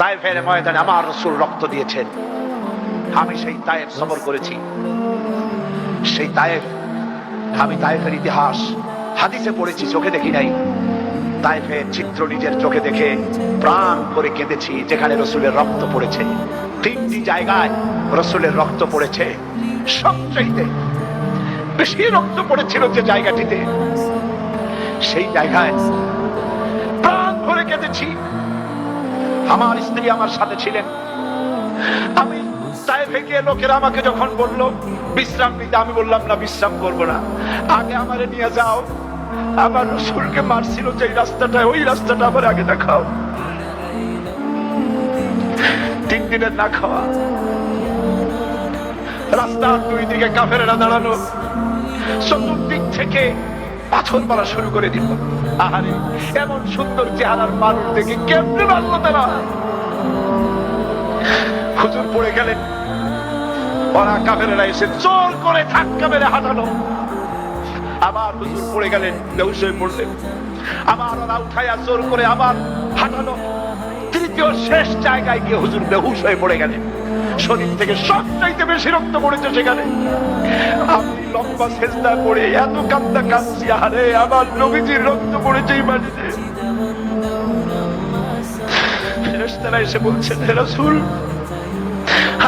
তাইফের ময়দানে আমার রসুল রক্ত দিয়েছেন। আমি সেই তায়েফ সফর করেছি। সেই তায়েফ, আমি তায়েফের ইতিহাস হাদিসে পড়েছি, চোখে দেখি নাই। তাইফের চিত্র নিজের চোখে দেখে প্রাণ করে কেঁদেছি, যেখানে রসুলের রক্ত পড়েছে। তিনটি জায়গায় রসুলের রক্ত পড়েছে। সবচাইতে বেশি রক্ত পড়েছিল যে জায়গাটিতে, সেই জায়গায় প্রাণ ভরে কেঁদেছি। আমার স্ত্রী আমার সাথে ছিলেন। আমি তাইফে গিয়ে লোকেরা আমাকে যখন বলল, বিশ্রাম নিতে, আমি বললাম, না, বিশ্রাম করব না। আগে আমারে নিয়ে যাও। আমার রসুলকে মারছিল যে রাস্তাটা ওই রাস্তাটা আমার আগে দেখাও। তিন দিনের না খাওয়া। দুই দিকে কাফেরেরা দাঁড়ানো। চতুর্দিক থেকে পাথর মারা শুরু করে দিল। আহারে, এমন সুন্দর চেহারার মানুষ দেখে কেমনে মারলো তারা? হুজুর পড়ে গেলেন। ওরা কাফেরেরা এসে জোর করে ধাক্কা মেরে হাঁটানো আবার হুজুর পড়ে গেলেন, বেহুশ হয়ে পড়লেন। আবার ওরা উঠাইয়া জোর করে আবার হাঁটানো তৃতীয় শেষ জায়গায় গিয়ে হুজুর বেহুশ হয়ে পড়ে গেলেন। শরীর থেকে সব চাইতে বেশি রক্ত পড়েছে সেখানে। আমি লম্বা চেষ্টা করে এত কান্দা কাঁদছি আরে আমার নবীজির রক্ত পড়েছে এই মাটিতে এসে বলছেন, হে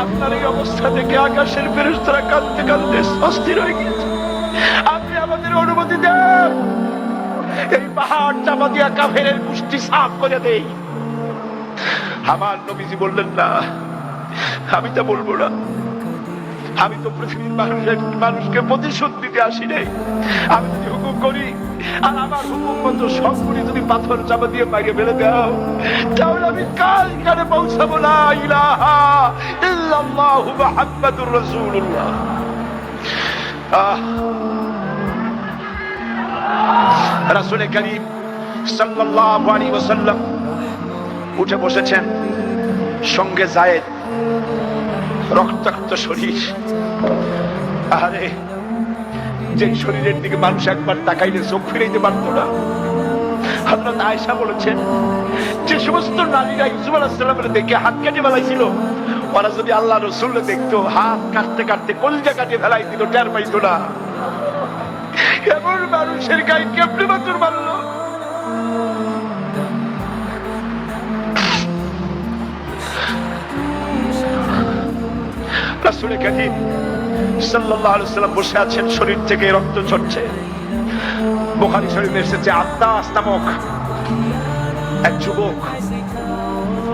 আপনার এই অবস্থা থেকে আকাশের ফেরেশতারা কাঁদতে কাঁদতে অস্থির হয়ে গিয়েছে। আপনি আমাদের অনুমতি দেন। এই পাহাড় চাপা দিয়া কাফের পুষ্টি সাফ করে দেই। আমার নবীজি বললেন, না আমি তা বলব না। আমি তো পৃথিবীর মানুষের মানুষকে প্রতিশোধ দিতে আসি নাই আমি যদি হুকুম করি, আর আমার হুকুম মতো সবগুলি যদি পাথর চাপা দিয়ে বাইরে ফেলে দাও, তাহলে আমি কাল এখানে পৌঁছাবো না ইলাহা ইল্লাল্লাহু মুহাম্মাদুর রাসূলুল্লাহ। আহ। রাসূল সাল্লাল্লাহু আলাইহি ওয়াসাল্লাম উঠে বসেছেন সঙ্গে জায়েদ। রক্তাক্ত শরীর। আরে যে শরীরের দিকে মানুষ একবার তাকাইলে চোখ ফিরাইতে পারতো না। হযরত আয়েশা বলেছেন, যে সমস্ত নারীরা ইউসুফ আলাইহিস সালামের দেখে হাত কেটে ফেলাইছিল, ওরা যদি আল্লাহ রসুল দেখতো, হাত কাটতে কাটতে কলজা কাটে ফেলাই দিল টের পাইতো না। এমন মানুষের গায়ে কেমনে বাতুর মারলো? রাসূলের সাল্লাল্লাহু আলাইহি সাল্লাম বসে আছেন, শরীর থেকে রক্ত ঝরছে। বুখারী শরীফে এসেছে আত্মাস নামক এক যুবক